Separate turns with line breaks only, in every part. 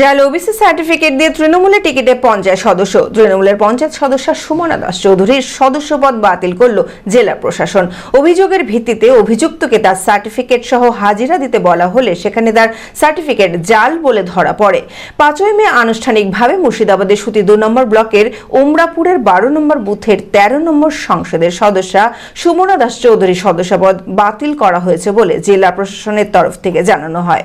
জাল OBC certificate দিয়ে তৃণমূলের টিকিটে পঞ্চায়েত সদস্য। তৃণমূলের পঞ্চায়েত সদস্য সুমনা দাস চৌধুরীর সদস্যপদ বাতিল করল জেলা প্রশাসন। অভিযোগের ভিত্তিতে অভিযুক্তকে তার সার্টিফিকেট সহ হাজিরা দিতে বলা হলে সেখানে তার সার্টিফিকেট জাল বলে ধরা পড়ে। পাঁচই মে আনুষ্ঠানিকভাবে মুর্শিদাবাদের সুতি দু নম্বর ব্লকের ওমরাপুরের বারো নম্বর বুথের তেরো নম্বর সংসদের সদস্যা সুমনা দাস চৌধুরী সদস্যপদ বাতিল করা হয়েছে বলে জেলা প্রশাসনের তরফ থেকে জানানো হয়।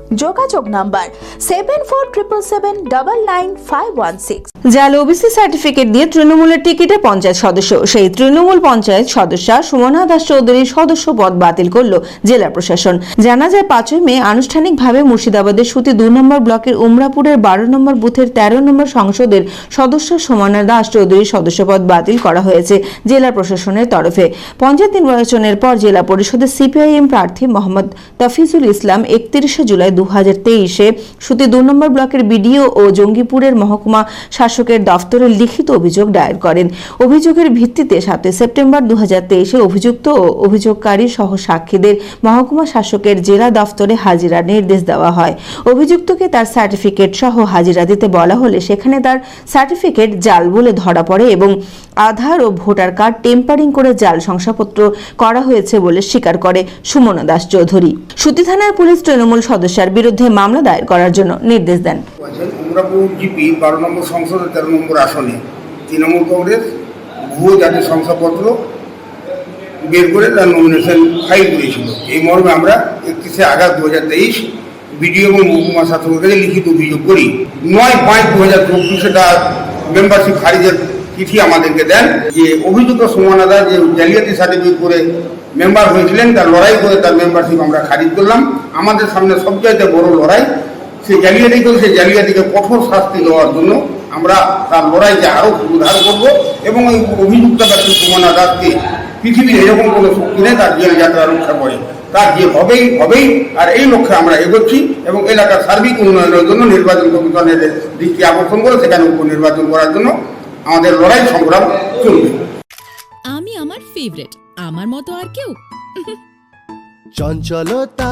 যোগাযোগ number seven four triple seven double nine five one six
জাল ওবিসি সার্টিফিকেট দিয়ে তৃণমূলের টিকিটে পঞ্চায়েত সদস্য। সেই তৃণমূল পঞ্চায়েত সদস্যা সুমনা দাস চৌধুরীর সদস্য পদ বাতিল করল জেলা প্রশাসন। জানা যায়, পাঁচই মে আনুষ্ঠানিকভাবে মুর্শিদাবাদের সুতি দু নম্বর ব্লকের উমরাপুরের বারো নম্বর বুথের তেরো নম্বর সংসদের সদস্য সুমনা দাস চৌধুরীর সদস্যপদ বাতিল করা হয়েছে জেলা প্রশাসনের তরফে। পঞ্চায়েত নির্বাচনের পর জেলা পরিষদের সিপিআইএম প্রার্থী মোহাম্মদ তফিজুল ইসলাম একত্রিশে জুলাই দু সুতি দু নম্বর ব্লকের বিডিও ও জঙ্গিপুরের মহকুমা শাসকের দফতরে লিখিত অভিযোগ দায়ের করেন। অভিযোগের ভিত্তিতে সাতই সেপ্টেম্বর দু তেইশে অভিযুক্ত ও অভিযোগকারী সহ সাক্ষীদের মহকুমা শাসকের জেলা দফতরে হাজিরার নির্দেশ দেওয়া হয়। অভিযুক্তকে তার সার্টিফিকেট সহ হাজিরা দিতে বলা হলে সেখানে তার সার্টিফিকেট জাল বলে ধরা পড়ে এবং আধার ও ভোটার কার্ড টেম্পারিং করে জাল শংসাপত্র করা হয়েছে বলে স্বীকার করে সুমনা দাস চৌধুরী। সুতি থানার পুলিশ তৃণমূল সদস্যের বিরুদ্ধে মামলা দায়ের করার জন্য নির্দেশ দেন।
উমরাপুর জিপি বারো নম্বর সংসদের তেরো নম্বর আসনে। তৃণমূল কংগ্রেস, ভুয়ো জাতীয় শংসাপত্র বের করে তার নমিনেশন ফাইল করেছিল। এই মর্মে আমরা একত্রিশে আগস্ট দু হাজার তেইশ বিডিও এবং মহকুমা শাসকের কাছে লিখিত অভিযোগ করি। নয় পাঁচ দু হাজার চব্বিশে তার মেম্বারশিপ খারিজের চিঠি আমাদেরকে দেন। যে অভিযুক্ত সুমনাদা যে জালিয়াতি সার্টিফিকেট করে মেম্বার হয়েছিলেন, তার লড়াই করে তার মেম্বারশিপ আমরা খারিজ করলাম। আমাদের সামনে সবচাইতে বড় লড়াই সেই জালিয়াতি করে সেই জালিয়াতিকে কঠোর শাস্তি দেওয়ার জন্য আমরা তার লড়াইকে আরও উদ্ধার করব এবং ওই অভিযুক্ত ব্যক্তি সুমনা দাসকে পৃথিবীর এরকম কোনো শক্তি নেই তার জেল যাত্রা রক্ষা করে। তার যে হবেই হবেই আর এই লক্ষ্যে আমরা এগোচ্ছি এবং এলাকার সার্বিক উন্নয়নের জন্য নির্বাচন কমিশনের দৃষ্টি আকর্ষণ করে সেখানে উপনির্বাচন করার জন্য আমাদের লড়াই সংগ্রাম চলবে।
আমি আমার ফেভারিট আমার মতো আর কেউ।
চঞ্চলতা